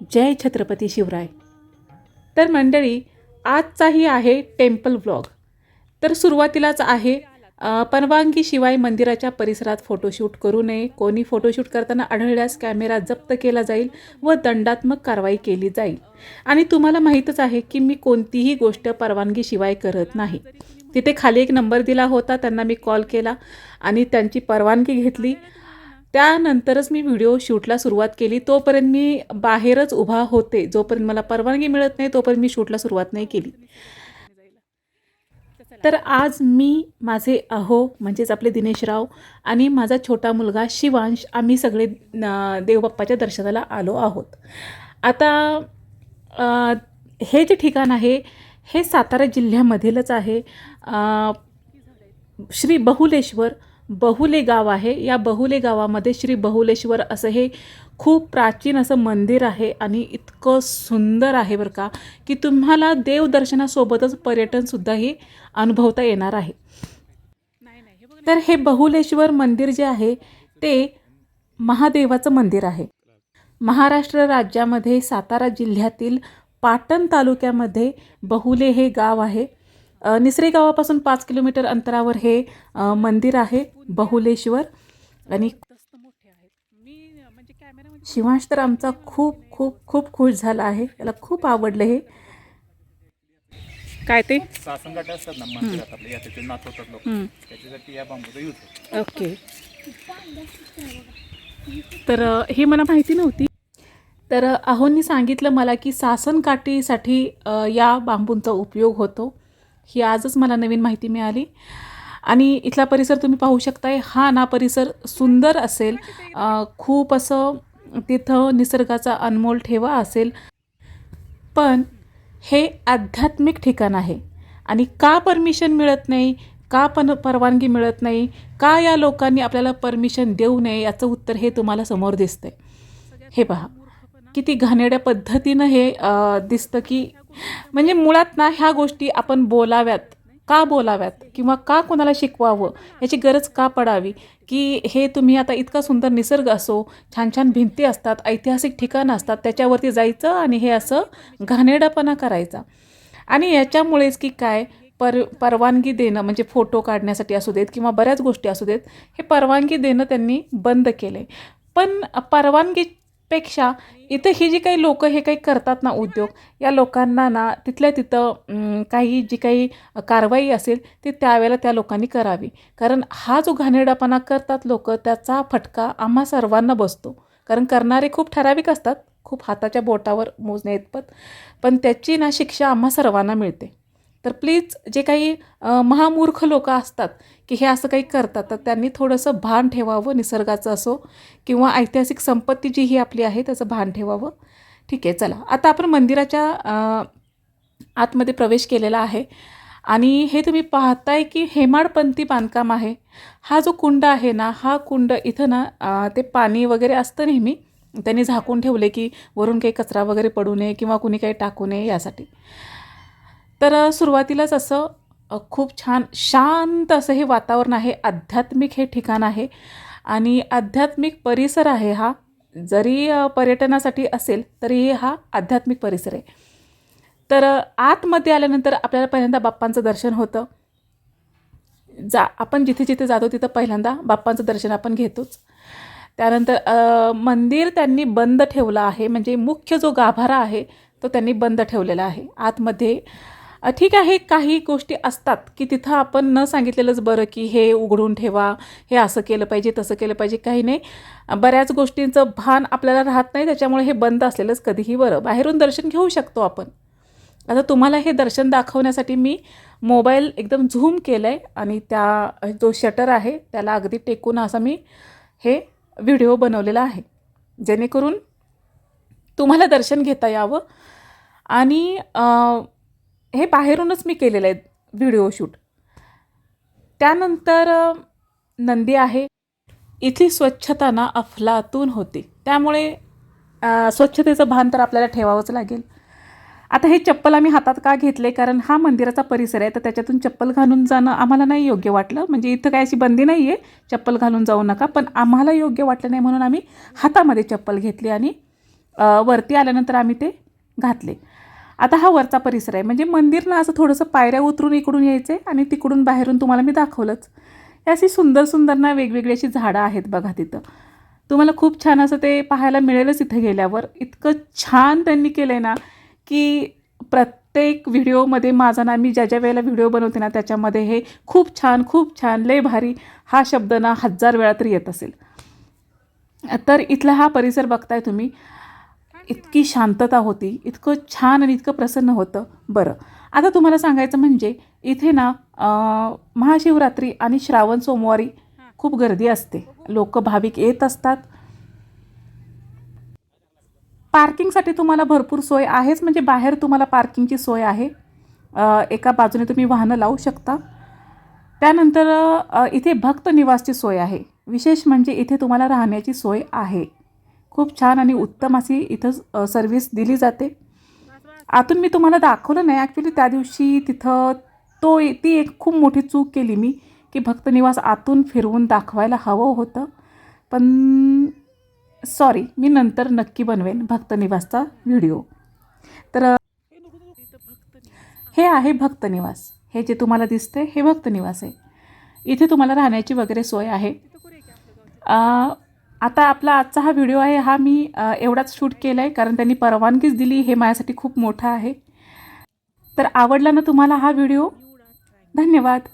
जय छत्रपती शिवराय. तर मंडळी आजचाही आहे टेम्पल व्लॉग. तर सुरुवातीलाच आहे परवानगीशिवाय मंदिराच्या परिसरात फोटोशूट करू नये. कोणी फोटोशूट करताना आढळल्यास कॅमेरा जप्त केला जाईल व दंडात्मक कारवाई केली जाईल. आणि तुम्हाला माहीतच आहे की मी कोणतीही गोष्ट परवानगीशिवाय करत नाही. तिथे खाली एक नंबर दिला होता त्यांना मी कॉल केला आणि त्यांची परवानगी घेतली. त्यानंतरच मी व्हिडिओ शूटला सुरुवात केली. तोपर्यंत मी बाहेरच उभा होते. जोपर्यंत मला परवानगी मिळत नाही तोपर्यंत मी शूटला सुरुवात नाही केली. तर आज मी माझे अहो म्हणजेच आपले दिनेशराव आणि माझा छोटा मुलगा शिवांश आम्ही सगळे देवबाप्पाच्या दर्शनाला आलो आहोत. आता हे जे ठिकाण आहे हे सातारा जिल्ह्यामधीलच आहे. श्री बहुलेश्वर बहुले गाव आहे. या बहुले गावामध्ये श्री बहुलेश्वर असं हे खूप प्राचीन असं मंदिर आहे आणि इतकं सुंदर आहे बरं का की तुम्हाला देवदर्शनासोबतच पर्यटनसुद्धाही अनुभवता येणार आहे. तर हे बहुलेश्वर मंदिर जे आहे ते महादेवाचं मंदिर आहे. महाराष्ट्र राज्यामध्ये सातारा जिल्ह्यातील पाटण तालुक्यामध्ये बहुले हे गाव आहे. निसरे गावापासून पाच किलोमीटर अंतरावर हे मंदिर आहे बहुलेश्वर. आणि शिवांश तर आमचा खूप खूप खूप खुश झाला आहे. त्याला खूप आवडलं हे. काय ते? सासनगाठी असतात ना मंदिरात आपले याचे नाच होतात लोक. त्याच्यासाठी या बांबूचा यूज होतो. ओके. तर ही मला माहिती नव्हती. तर अहोंनी सांगितलं मला की सासनकाठीसाठी अ, या बांबूंचा उपयोग होतो. ही आजच मला नवीन माहिती मिळाली. आणि इथला परिसर तुम्ही पाहू शकताय. हा ना परिसर सुंदर असेल. खूप असं तिथं निसर्गाचा अनमोल ठेवा असेल. पण हे आध्यात्मिक ठिकाण आहे. आणि का परमिशन मिळत नाही? का पण परवानगी मिळत नाही? का या लोकांनी आपल्याला परमिशन देऊ नये? याचं उत्तर हे तुम्हाला समोर दिसतंय. हे पहा. किती घाणेड्या पद्धतीनं हे दिसतं की म्हणजे मुळात ना ह्या गोष्टी आपण बोलाव्यात. का बोलाव्यात? किंवा का कोणाला शिकवावं? याची गरज का पडावी? की हे तुम्ही आता इतका सुंदर निसर्ग असो छान छान भिंती असतात ऐतिहासिक ठिकाणं असतात त्याच्यावरती जायचं आणि हे असं घाणेरडापणा करायचा. आणि याच्यामुळेच की काय पर परवानगी देणं म्हणजे फोटो काढण्यासाठी असू देत किंवा बऱ्याच गोष्टी असू देत हे परवानगी देणं त्यांनी बंद केलं आहे पण पेक्षा इथं ही जी काही लोकं हे काही करतात ना उद्योग या लोकांना ना तिथल्या तिथं काही जी काही कारवाई असेल ती त्यावेळेला त्या लोकांनी करावी. कारण हा जो घाणेरडापणा करतात लोक त्याचा फटका आम्हा सर्वांना बसतो. कारण करणारे खूप ठराविक असतात खूप हाताच्या बोटावर मोजणे इतपत पण त्याची ना शिक्षा आम्हा सर्वांना मिळते. तर प्लीज जे काही महामूर्ख लोक असतात की हे असं काही करतात तर त्यांनी थोडंसं भान ठेवावं निसर्गाचं असो किंवा ऐतिहासिक संपत्ती जी ही आपली आहे त्याचं भान ठेवावं. ठीक आहे चला. आता आपण मंदिराच्या आतमध्ये प्रवेश केलेला आहे. आणि हे तुम्ही पाहताय की हेमाडपंथी बांधकाम आहे. हा जो कुंड आहे ना हा कुंड इथं ना ते पाणी वगैरे असतं नेहमी. त्यांनी झाकून ठेवले की वरून काही कचरा वगैरे पडू नये किंवा कुणी काही टाकू नये यासाठी. तर सुरुवातीलाच असं खूप छान शांत असं हे वातावरण आहे. आध्यात्मिक हे ठिकाण आहे. आणि आध्यात्मिक परिसर आहे हा. जरी पर्यटनासाठी असेल तरी हा आध्यात्मिक परिसर आहे. तर आतमध्ये आल्यानंतर आपल्याला पहिल्यांदा बाप्पांचं दर्शन होतं. जा आपण जिथे जिथे जातो तिथं पहिल्यांदा बाप्पांचं दर्शन आपण घेतोच. त्यानंतर मंदिर त्यांनी बंद ठेवलं आहे. म्हणजे मुख्य जो गाभारा आहे तो त्यांनी बंद ठेवलेला आहे. आतमध्ये ठीक आहे काही गोष्टी असतात की तिथं आपण न सांगितलेलंच बरं की हे उघडून ठेवा हे असं केलं पाहिजे तसं केलं पाहिजे काही नाही. बऱ्याच गोष्टींचं भान आपल्याला राहत नाही त्याच्यामुळे हे बंद असलेलंच कधीही बरं. बाहेरून दर्शन घेऊ शकतो आपण. आता तुम्हाला हे दर्शन दाखवण्यासाठी मी मोबाईल एकदम झूम केलं आहे आणि त्या जो शटर आहे त्याला अगदी टेकून असा मी हे व्हिडिओ बनवलेला आहे. जेणेकरून तुम्हाला दर्शन घेता यावं. आणि हे बाहेरूनच मी केलेलं आहे व्हिडिओ शूट. त्यानंतर नंदी आहे. इथली स्वच्छता ना अफलातून होती. त्यामुळे स्वच्छतेचं भान तर आपल्याला ठेवावंच लागेल. आता हे चप्पल आम्ही हातात का घेतले? कारण हा मंदिराचा परिसर आहे तर त्याच्यातून चप्पल घालून जाणं आम्हाला नाही योग्य वाटलं. म्हणजे इथं काय अशी बंदी नाही आहे चप्पल घालून जाऊ नका. पण आम्हाला योग्य वाटलं नाही म्हणून आम्ही हातामध्ये चप्पल घेतली आणि वरती आल्यानंतर आम्ही ते घातले. आता हा वरचा परिसर आहे. म्हणजे मंदिर ना असं थोडंसं पायऱ्या उतरून इकडून यायचं आहे आणि तिकडून बाहेरून तुम्हाला मी दाखवलंच. हे अशी सुंदर सुंदर ना वेगवेगळी अशी झाडं आहेत बघा तिथं. तुम्हाला खूप छान असं ते पाहायला मिळेलच इथे गेल्यावर. इतकं छान त्यांनी केलं आहे ना की प्रत्येक व्हिडिओमध्ये माझा ना मी ज्या ज्या वेळेला व्हिडिओ बनवते ना त्याच्यामध्ये हे खूप छान खूप छान लय भारी हा शब्द ना हजार वेळा तरी येत असेल. तर इथला हा परिसर बघताय तुम्ही. इतकी शांतता होती इतकं छान आणि इतकं प्रसन्न होतं. बरं. आता तुम्हाला सांगायचं म्हणजे इथे ना महाशिवरात्री आणि श्रावण सोमवारी खूप गर्दी असते. लोक भाविक येत असतात. पार्किंगसाठी तुम्हाला भरपूर सोय आहेच म्हणजे बाहेर तुम्हाला पार्किंगची सोय आहे. एका बाजूने तुम्ही वाहनं लावू शकता. त्यानंतर इथे भक्त निवासची सोय आहे. विशेष म्हणजे इथे तुम्हाला राहण्याची सोय आहे. खूप छान आणि उत्तम अशी इथं सर्विस दिली जाते. आतून मी तुम्हाला दाखवलं नाही. ॲक्च्युली त्या दिवशी तिथं तो ती एक खूप मोठी चूक केली मी की भक्त निवास आतून फिरवून दाखवायला हवं होतं. पण सॉरी मी नंतर नक्की बनवेन भक्त निवासचा व्हिडिओ तर हे आहे भक्त निवास. हे जे तुम्हाला दिसते हे भक्त निवास आहे. इथे तुम्हाला राहण्याची वगैरे सोय आहे. आता आपला आजचा हा व्हिडिओ आहे हा मी एवढाच शूट केला आहे कारण त्यांनी परवानगीच दिली हे माझ्यासाठी खूप मोठं आहे. तर आवडला ना तुम्हाला हा व्हिडिओ धन्यवाद.